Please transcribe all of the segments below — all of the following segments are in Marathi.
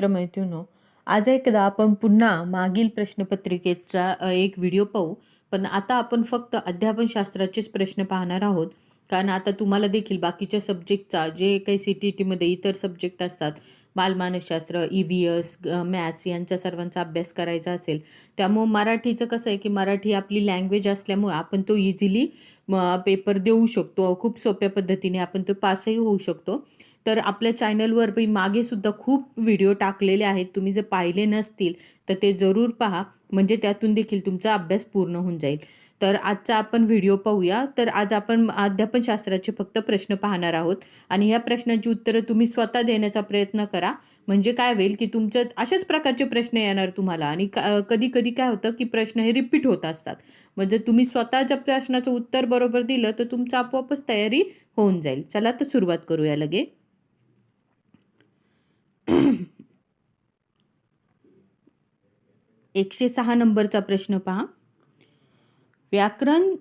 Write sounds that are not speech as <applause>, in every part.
मित्रमैत्रिणींनो आज एकदा आपण पुन्हा मागील प्रश्नपत्रिकेचा एक व्हिडिओ पाहू. पण आता आपण फक्त अध्यापनशास्त्राचेच प्रश्न पाहणार आहोत. कारण आता तुम्हाला देखील बाकीच्या सब्जेक्टचा जे काही सी टी टीमध्ये इतर सब्जेक्ट असतात बालमानसशास्त्र ई व्ही एस मॅथ्स यांचा सर्वांचा अभ्यास करायचा असेल त्यामुळं मराठीचं कसं आहे की मराठी आपली लँग्वेज असल्यामुळे आपण तो इझिली पेपर देऊ शकतो. खूप सोप्या पद्धतीने आपण तो पासही होऊ शकतो. तर आपल्या चॅनलवर बी मागे सुद्धा खूप व्हिडिओ टाकलेले आहेत. तुम्ही जर पाहिले नसतील तर ते जरूर पहा. म्हणजे त्यातून देखील तुमचा अभ्यास पूर्ण होऊन जाईल. तर आजचा आपण व्हिडिओ पाहूया. तर आज आपण अध्यापनशास्त्राचे फक्त प्रश्न पाहणार आहोत. आणि ह्या प्रश्नांची उत्तरं तुम्ही स्वतः देण्याचा प्रयत्न करा. म्हणजे काय होईल की तुमचं अशाच प्रकारचे प्रश्न येणार तुम्हाला. आणि कधी कधी काय होतं की प्रश्न हे रिपीट होत असतात. म्हणजे तुम्ही स्वतःच्या प्रश्नाचं उत्तर बरोबर दिलं तर तुमचं आपोआपच तयारी होऊन जाईल. चला तर सुरुवात करूया लगे <coughs> एकशे सहा नंबरचा प्रश्न पहा. व्याकरण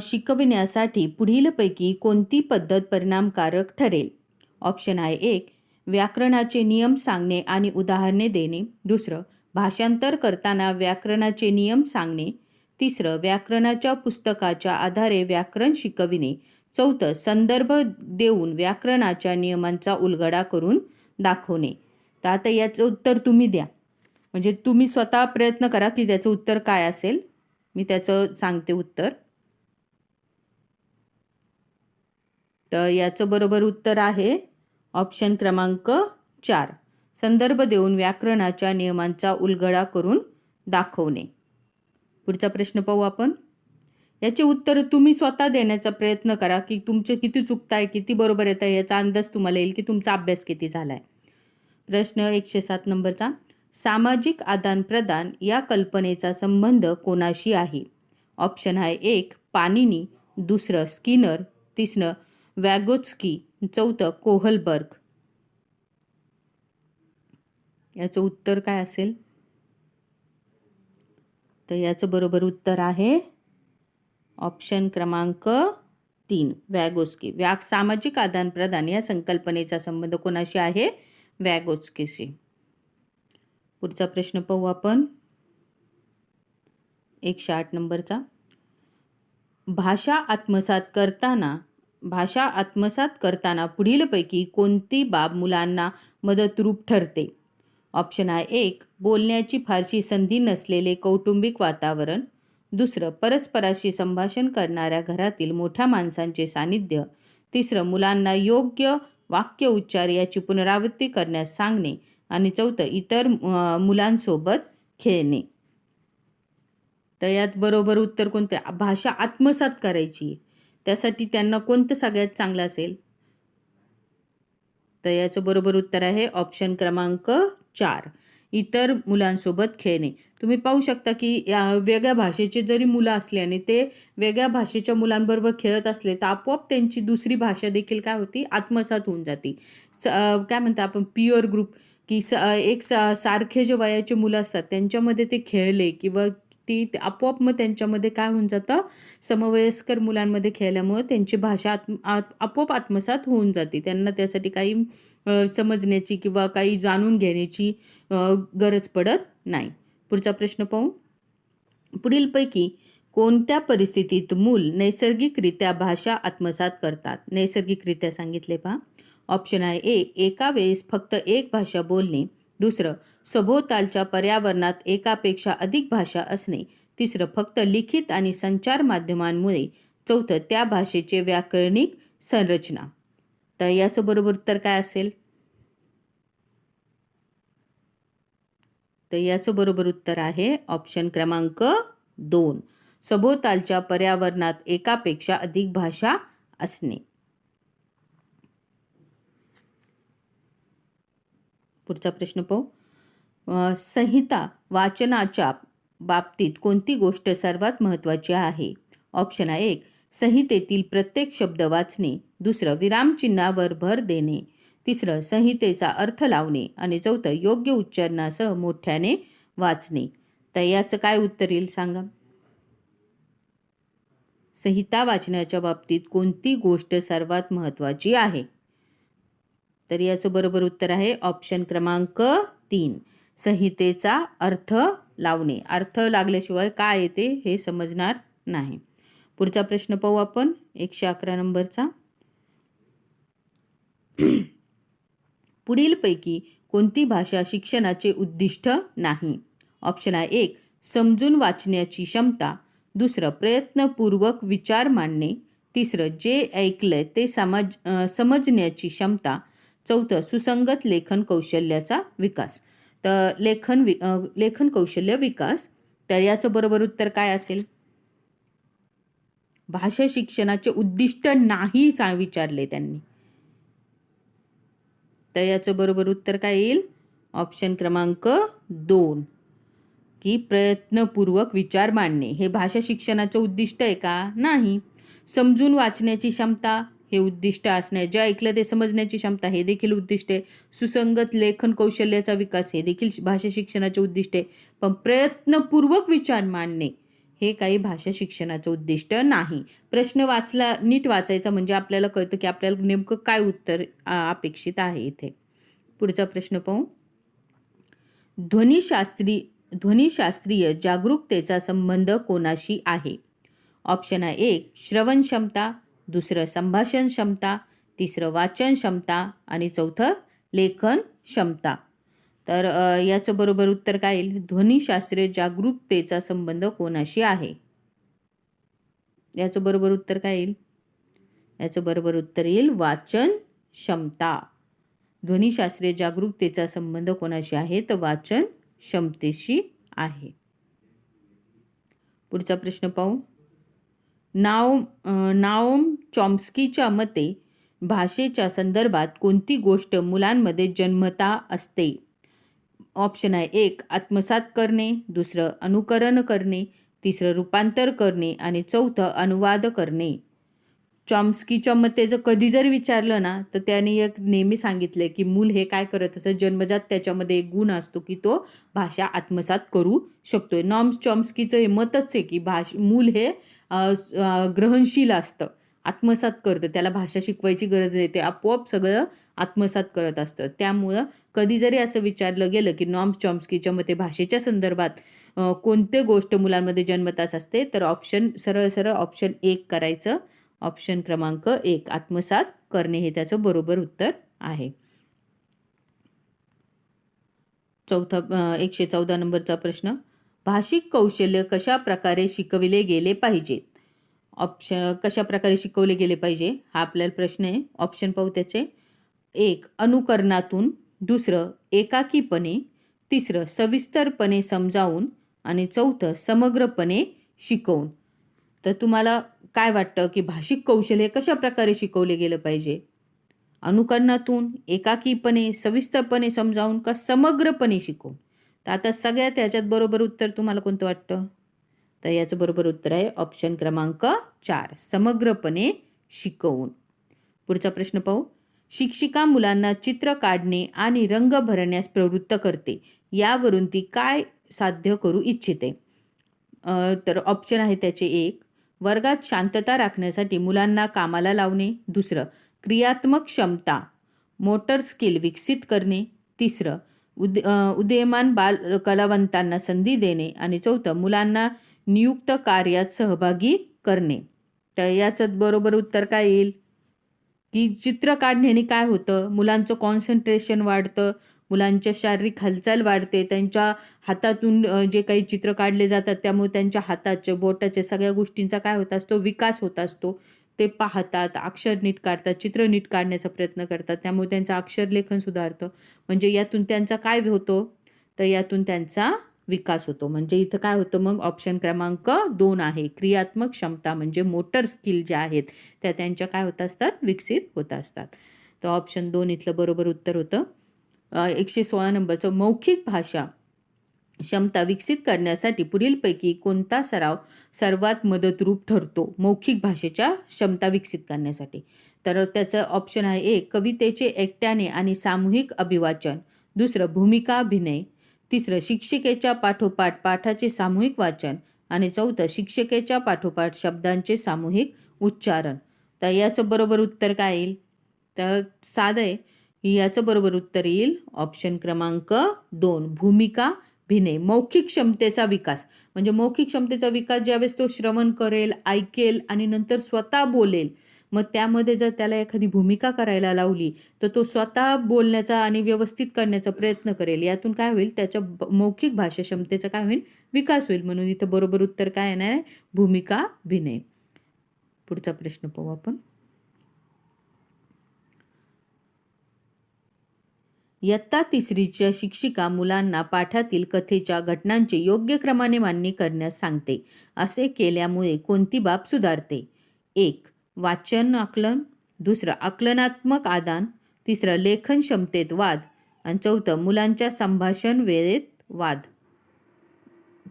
शिकविण्यासाठी पुढीलपैकी कोणती पद्धत परिणामकारक ठरेल? ऑप्शन आहे एक व्याकरणाचे नियम सांगणे आणि उदाहरणे देणे. दुसरं भाषांतर करताना व्याकरणाचे नियम सांगणे. तिसरं व्याकरणाच्या पुस्तकाच्या आधारे व्याकरण शिकविणे. चौथं संदर्भ देऊन व्याकरणाच्या नियमांचा उलगडा करून दाखवणे. तर आता याचं उत्तर तुम्ही द्या. म्हणजे तुम्ही स्वतः प्रयत्न करा की त्याचं उत्तर काय असेल. मी त्याचं सांगते उत्तर. तर याचं बरोबर उत्तर आहे ऑप्शन क्रमांक चार. संदर्भ देऊन व्याकरणाच्या नियमांचा उलगडा करून दाखवणे. पुढचा प्रश्न पाहू आपण. याचे उत्तर तुम्ही स्वतः देण्याचा प्रयत्न करा की तुमचे किती चुकताय किती बरोबर येत आहे याचा अंदाज तुम्हाला येईल की तुमचा अभ्यास किती झाला आहे प्रश्न एकशे सात नंबरचा सामाजिक आदानप्रदान या कल्पनेचा संबंध कोणाशी आहे? ऑप्शन आहे एक पानिनी दुसरं स्किनर तिसरं वॅगोत्स्की चौथं कोहलबर्ग. याचं उत्तर काय असेल? तर याचं बरोबर उत्तर आहे ऑप्शन क्रमांक तीन वॅगोस्की व्या सामाजिक आदानप्रदान या संकल्पनेचा संबंध कोणाशी आहे? वॅगोस्कीशी पुढचा प्रश्न पाहू आपण. एकशे आठ नंबरचा. भाषा आत्मसात करताना भाषा आत्मसात करताना पुढीलपैकी कोणती बाब मुलांना मदतरूप ठरते? ऑप्शन आहे एक बोलण्याची फारशी संधी नसलेले कौटुंबिक वातावरण. दुसरं परस्पराशी संभाषण करणाऱ्या घरातील मोठ्या माणसांचे सानिध्य तिसरं मुलांना योग्य वाक्य उच्चार याची पुनरावृत्ती करण्यास सांगणे आणि चौथं इतर मुलांसोबत खेळणे. तर यात बरोबर उत्तर कोणते? भाषा आत्मसात करायची. त्यासाठी त्यांना कोणतं सगळ्यात चांगलं असेल? तर याचं बरोबर उत्तर आहे ऑप्शन क्रमांक चार. इतर मुलांसोबत खेळणे. तुम्ही पाहू शकता की या वेगळ्या भाषेचे जरी मुलं असले आणि ते वेगळ्या भाषेच्या मुलांबरोबर खेळत असले तर आपोआप त्यांची दुसरी भाषा देखील काय होती? आत्मसात होऊन जाते. काय म्हणतात आपण? पिअर ग्रुप की स एक सा सारखे जे वयाचे मुलं असतात त्यांच्यामध्ये ते खेळले किंवा ती आपोआप मग त्यांच्यामध्ये काय होऊन जातं? समवयस्कर मुलांमध्ये खेळल्यामुळं त्यांची भाषा आत्म आपोआप आत्मसात होऊन जाते. त्यांना त्यासाठी काही समजण्याची किंवा काही जाणून घेण्याची गरज पडत नाही. पुढचा प्रश्न पाहू. पुढीलपैकी कोणत्या परिस्थितीत मूल नैसर्गिकरित्या भाषा आत्मसात करतात? नैसर्गिकरित्या सांगितले पहा. ऑप्शन आहे ए एका वेळेस फक्त एक भाषा बोलणे. दुसरं सभोवतालच्या पर्यावरणात एकापेक्षा अधिक भाषा असणे. तिसरं फक्त लिखित आणि संचार माध्यमांमुळे. चौथं त्या भाषेचे व्याकरणिक संरचना. तर याचं बरोबर उत्तर काय असेल? तर याचं बरोबर उत्तर आहे ऑप्शन क्रमांक दोन. सभोवतालच्या पर्यावरणात एकापेक्षा अधिक भाषा असणे. पुढचा प्रश्न पाहू. संहिता वाचनाच्या बाबतीत कोणती गोष्ट सर्वात महत्त्वाची आहे? ऑप्शन आहे एक संहितेतील प्रत्येक शब्द वाचणे दुसरं विरामचिन्हावर भर देणे तिसरं संहितेचा अर्थ लावणे आणि चौथं योग्य उच्चारणासह मोठ्याने वाचणे. तर याचं काय उत्तर येईल सांगा? संहिता वाचण्याच्या बाबतीत कोणती गोष्ट सर्वात महत्त्वाची आहे? तर याचं बरोबर उत्तर आहे ऑप्शन क्रमांक तीन संहितेचा अर्थ लावणे. अर्थ लागल्याशिवाय काय येते हे समजणार नाही. पुढचा प्रश्न पाहू आपण. एकशे अकरा नंबरचा. <clears throat> पुढीलपैकी कोणती भाषा शिक्षणाचे उद्दिष्ट नाही? ऑप्शन आहे एक समजून वाचण्याची क्षमता. दुसरं प्रयत्नपूर्वक विचार मांडणे. तिसरं जे ऐकलंय ते समज समजण्याची क्षमता. चौथं सुसंगत लेखन कौशल्याचा विकास. तर लेखन वि लेखन कौशल्य विकास. तर याचं बरोबर उत्तर काय असेल? भाषा शिक्षणाचे उद्दिष्ट नाही सा विचारले त्यांनी. तर याचं बरोबर उत्तर काय येईल? ऑप्शन क्रमांक दोन. की प्रयत्नपूर्वक विचार मांडणे. हे भाषा शिक्षणाचं उद्दिष्ट आहे का? नाही. समजून वाचण्याची क्षमता हे उद्दिष्ट असणे. जे ऐकलं ते समजण्याची क्षमता हे देखील उद्दिष्ट आहे. सुसंगत लेखन कौशल्याचा विकास हे देखील भाषा शिक्षणाचे उद्दिष्ट आहे. पण प्रयत्नपूर्वक विचार मांडणे. हे काही भाषा शिक्षणाचं उद्दिष्ट नाही. प्रश्न वाचला नीट वाचायचा म्हणजे आपल्याला कळतं की आपल्याला नेमकं काय उत्तर अपेक्षित आहे इथे. पुढचा प्रश्न पाहू. ध्वनिशास्त्री ध्वनिशास्त्रीय जागरूकतेचा संबंध कोणाशी आहे? ऑप्शन आहे एक श्रवण क्षमता दुसरं संभाषण क्षमता तिसरं वाचन क्षमता आणि चौथं लेखन क्षमता. तर याचं बरोबर उत्तर काय येईल? ध्वनीशास्त्रीय जागरूकतेचा संबंध कोणाशी आहे? याचं बरोबर उत्तर काय येईल? याचं बरोबर उत्तर येईल वाचन क्षमता. ध्वनीशास्त्रीय जागरूकतेचा संबंध कोणाशी आहे? तर वाचन क्षमतेशी आहे. पुढचा प्रश्न पाहू. नाव नाओम चॉम्स्कीच्या मते भाषेच्या संदर्भात कोणती गोष्ट मुलांमध्ये जन्मता असते? ऑप्शन आहे एक आत्मसात करणे दुसरं अनुकरण करणे तिसरं रूपांतर करणे आणि चौथं अनुवाद करणे. चॉम्स्कीच्या मते जर कधी जर विचारलं ना तर त्याने एक नेहमी सांगितलं की मूल हे काय करत असं जन्मजात त्याच्यामध्ये एक गुण असतो की तो भाषा आत्मसात करू शकतो नॉम्स चॉम्स्कीचं हे मतच आहे की भाष मूल हे ग्रहणशील असतं. आत्मसात करतं. त्याला भाषा शिकवायची गरज नाही. ते आपोआप सगळं आत्मसात करत असतं. त्यामुळं कधी जरी असं विचारलं गेलं की नॉम चॉम्स्कीच्या मते भाषेच्या संदर्भात कोणते गोष्ट मुलांमध्ये जन्मताच असते तर ऑप्शन सरळ सरळ ऑप्शन एक करायचं. ऑप्शन क्रमांक एक आत्मसात करणे हे त्याचं बरोबर उत्तर आहे. चौथा एकशे चौदा नंबरचा प्रश्न. भाषिक कौशल्य कशा प्रकारे शिकविले गेले पाहिजेत ऑप्शन कशा प्रकारे शिकवले गेले पाहिजे? हा आपल्याला प्रश्न आहे. ऑप्शन पाहू त्याचे. एक अनुकरणातून दुसरं एकाकीपणे तिसरं सविस्तरपणे समजावून आणि चौथं समग्रपणे शिकवून. तर तुम्हाला काय वाटतं की भाषिक कौशल्य कशा प्रकारे शिकवले गेलं पाहिजे? अनुकरणातून एकाकीपणे सविस्तरपणे समजावून का समग्रपणे शिकवून? तर आता सगळ्यात याच्यात बरोबर उत्तर तुम्हाला कोणतं वाटतं? तर याचं बरोबर उत्तर आहे ऑप्शन क्रमांक चार समग्रपणे शिकवून. पुढचा प्रश्न पाहू. शिक्षिका मुलांना चित्र काढणे आणि रंग भरण्यास प्रवृत्त करते. यावरून ती काय साध्य करू इच्छिते? तर ऑप्शन आहे त्याचे एक. वर्गात शांतता राखण्यासाठी मुलांना कामाला लावणे. दुसरं क्रियात्मक क्षमता. मोटर स्किल विकसित करणे. तिसरं उद उदयमान बाल कलावंतांना संधी देणे. आणि चौथं मुलांना नियुक्त कार्यात सहभागी करणे. तर याचं बरोबर उत्तर काय येईल? की चित्र काढण्याने काय होतं? मुलांचं कॉन्सन्ट्रेशन वाढतं मुलांच्या शारीरिक हालचाल वाढते त्यांच्या हातातून जे काही चित्र काढले जातात त्यामुळे त्यांच्या हाताच्या बोटाच्या सगळ्या गोष्टींचा काय होत असतो? विकास होत असतो. ते पाहतात अक्षर नीट काढतात चित्र नीट काढण्याचा प्रयत्न करतात. त्यामुळे त्यांचं अक्षरलेखन सुधारतं. म्हणजे यातून त्यांचा काय होतो? तर यातून त्यांचा विकास होतो. म्हणजे इथं काय होतं मग ऑप्शन क्रमांक दोन आहे. क्रियात्मक क्षमता म्हणजे मोटर स्किल ज्या आहेत त्या त्यांच्या काय होत असतात? विकसित होत असतात. तर ऑप्शन दोन इथलं बरोबर उत्तर होतं. एकशे सोळा नंबरचं मौखिक भाषा क्षमता विकसित करण्यासाठी पुढीलपैकी कोणता सराव सर्वात मदतरूप ठरतो? मौखिक भाषेच्या क्षमता विकसित करण्यासाठी. तर त्याचं ऑप्शन आहे एक कवितेचे एकट्याने आणि सामूहिक अभिवाचन. दुसरं भूमिका अभिनय. तिसरं शिक्षिकेच्या पाठोपाठ पाठाचे सामूहिक वाचन आणि चौथं शिक्षिकेच्या पाठोपाठ शब्दांचे सामूहिक उच्चारण. तर याचं बरोबर उत्तर काय येईल? तर साधं आहे. याचं बरोबर उत्तर येईल ऑप्शन क्रमांक दोन भूमिका भिने मौखिक क्षमतेचा विकास. म्हणजे मौखिक क्षमतेचा विकास ज्यावेळेस तो श्रवण करेल ऐकेल आणि नंतर स्वतः बोलेल मग त्यामध्ये जर त्याला एखादी भूमिका करायला लावली तर तो स्वतः बोलण्याचा आणि व्यवस्थित करण्याचा प्रयत्न करेल. यातून काय होईल? त्याच्या मौखिक भाषा क्षमतेचा काय होईल? विकास होईल. म्हणून इथं बरोबर उत्तर काय येणार आहे? भूमिका भिनय पुढचा प्रश्न पाहू आपण. इयत्ता तिसरीच्या शिक्षिका मुलांना पाठातील कथेच्या घटनांची योग्य क्रमाने मान्य करण्यास सांगते. असे केल्यामुळे कोणती बाब सुधारते? एक वाचन आकलन दुसरं आकलनात्मक आदान तिसरं लेखन क्षमतेत वाद आणि चौथं मुलांच्या संभाषण वेळेत वाद.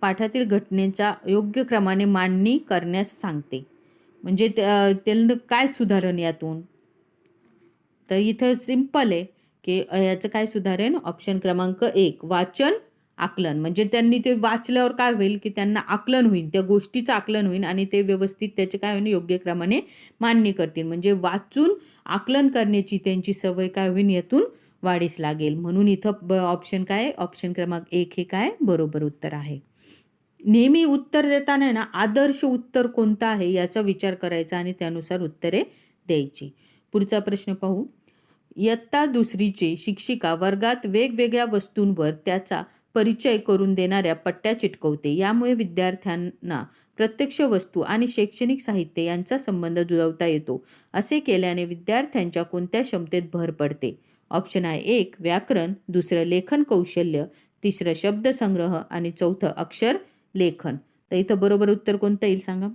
पाठातील घटनेचा योग्य क्रमाने मांडणी करण्यास सांगते. म्हणजे त्या- त्यांना काय सुधारण यातून? तर इथं सिंपल आहे की याचं काय सुधारेन ऑप्शन क्रमांक एक वाचन आकलन. म्हणजे त्यांनी ते वाचल्यावर काय होईल की त्यांना आकलन होईल त्या गोष्टीचं आकलन होईल आणि ते व्यवस्थित त्याचे काय होईल योग्य क्रमाने मान्य करतील. म्हणजे वाचून आकलन करण्याची त्यांची सवय काय होईल यातून वाढीस लागेल. म्हणून इथं ब ऑप्शन काय आहे? ऑप्शन क्रमांक एक हे काय? बरोबर उत्तर आहे. नेहमी उत्तर देताना आहे ना आदर्श उत्तर कोणतं आहे याचा विचार करायचा आणि त्यानुसार उत्तरे द्यायची. पुढचा प्रश्न पाहू. इयत्ता दुसरीचे शिक्षिका वर्गात वेगवेगळ्या वस्तूंवर त्याचा परिचय करून देणाऱ्या पट्ट्या चिटकवते. यामुळे विद्यार्थ्यांना प्रत्यक्ष वस्तू आणि शैक्षणिक साहित्य यांचा संबंध जुळवता येतो. असे केल्याने विद्यार्थ्यांच्या कोणत्या क्षमतेत भर पडते? ऑप्शन आहे एक व्याकरण. दुसरं लेखन कौशल्य. तिसरं शब्दसंग्रह आणि चौथं अक्षर लेखन. तर इथं बरोबर उत्तर कोणतं येईल सांगा?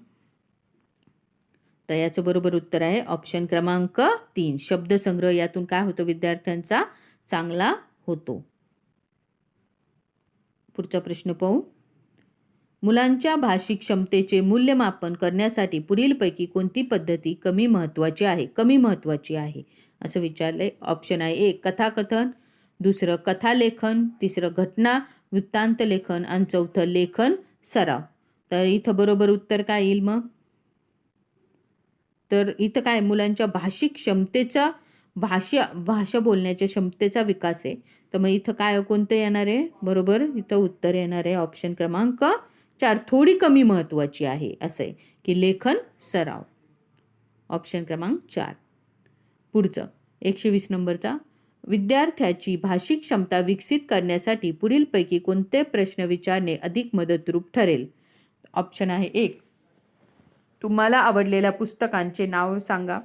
तर याचं बरोबर उत्तर आहे ऑप्शन क्रमांक तीन शब्दसंग्रह यातून काय होतो विद्यार्थ्यांचा? चांगला होतो. पुढचा प्रश्न पाहू. मुलांच्या भाषिक क्षमतेचे मूल्यमापन करण्यासाठी पुढीलपैकी कोणती पद्धती कमी महत्त्वाची आहे? कमी महत्त्वाची आहे. असं विचारले ऑप्शन आहे एक कथाकथन. दुसरं कथालेखन. तिसरं घटना. वृत्तांत लेखन. आणि चौथं लेखन सराव. तर इथं बरोबर उत्तर काय येईल मग? तर इथं काय? मुलांच्या भाषिक क्षमतेचा भाषा भाषा बोलण्याच्या क्षमतेचा विकास आहे. तर मग इथं काय कोणतं येणार आहे? बरोबर इथं उत्तर येणार आहे ऑप्शन क्रमांक चार. थोडी कमी महत्त्वाची आहे असं आहे की लेखन सराव. ऑप्शन क्रमांक चार. पुढचं एकशे वीस नंबरचा. विद्यार्थ्याची भाषिक क्षमता विकसित करण्यासाठी पुढीलपैकी कोणते प्रश्न विचारणे अधिक मदतरूप ठरेल? ऑप्शन आहे एक. तुम्हाला आवडलेल्या पुस्तकांचे नाव सांगा.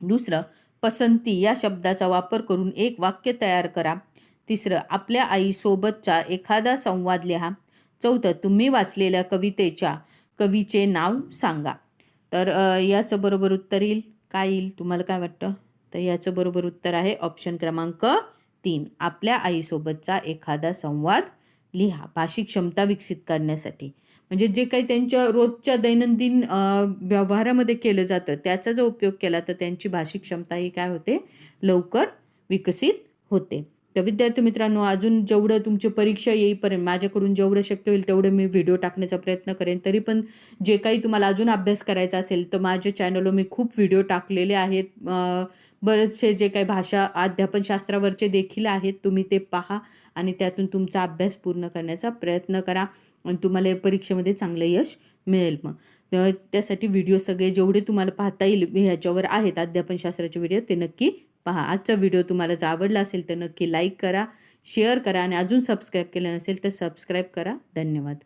दुसरं पसंती या शब्दाचा वापर करून एक वाक्य तयार करा. तिसरं आपल्या आईसोबतचा एखादा संवाद लिहा. चौथं तुम्ही वाचलेल्या कवितेच्या कवीचे नाव सांगा. तर याचं बरोबर उत्तर येईल. काय येईल? तुम्हाला काय वाटतं? तर याचं बरोबर उत्तर आहे ऑप्शन क्रमांक तीन. आपल्या आईसोबतचा एखादा संवाद लिहा. भाषिक क्षमता विकसित करण्यासाठी. म्हणजे जे काही त्यांच्या रोजच्या दैनंदिन व्यवहारामध्ये केलं जातं त्याचा जो उपयोग केला तर त्यांची भाषिक क्षमता ही काय होते? लवकर विकसित होते. तर विद्यार्थी मित्रांनो अजून जेवढं तुमची परीक्षा येईपर्यंत माझ्याकडून जेवढं शक्य होईल तेवढं मी व्हिडिओ टाकण्याचा प्रयत्न करेन. तरी पण जे काही तुम्हाला अजून अभ्यास करायचा असेल तर माझ्या चॅनलवर मी खूप व्हिडिओ टाकलेले आहेत. बरेचसे जे काही भाषा अध्यापनशास्त्रावरचे देखील आहेत तुम्ही ते पहा आणि त्यातून तुमचा अभ्यास पूर्ण करण्याचा प्रयत्न करा. आणि तुम्हाला या परीक्षेमध्ये चांगलं यश मिळेल मग. त्यासाठी व्हिडिओ सगळे जेवढे तुम्हाला पाहता येईल ह्याच्यावर आहेत अध्यापनशास्त्राचे व्हिडिओ ते नक्की पहा. आजचा व्हिडिओ तुम्हाला जर आवडला असेल तर नक्की लाईक करा शेअर करा आणि अजून सबस्क्राईब केलं नसेल तर सबस्क्राईब करा. धन्यवाद.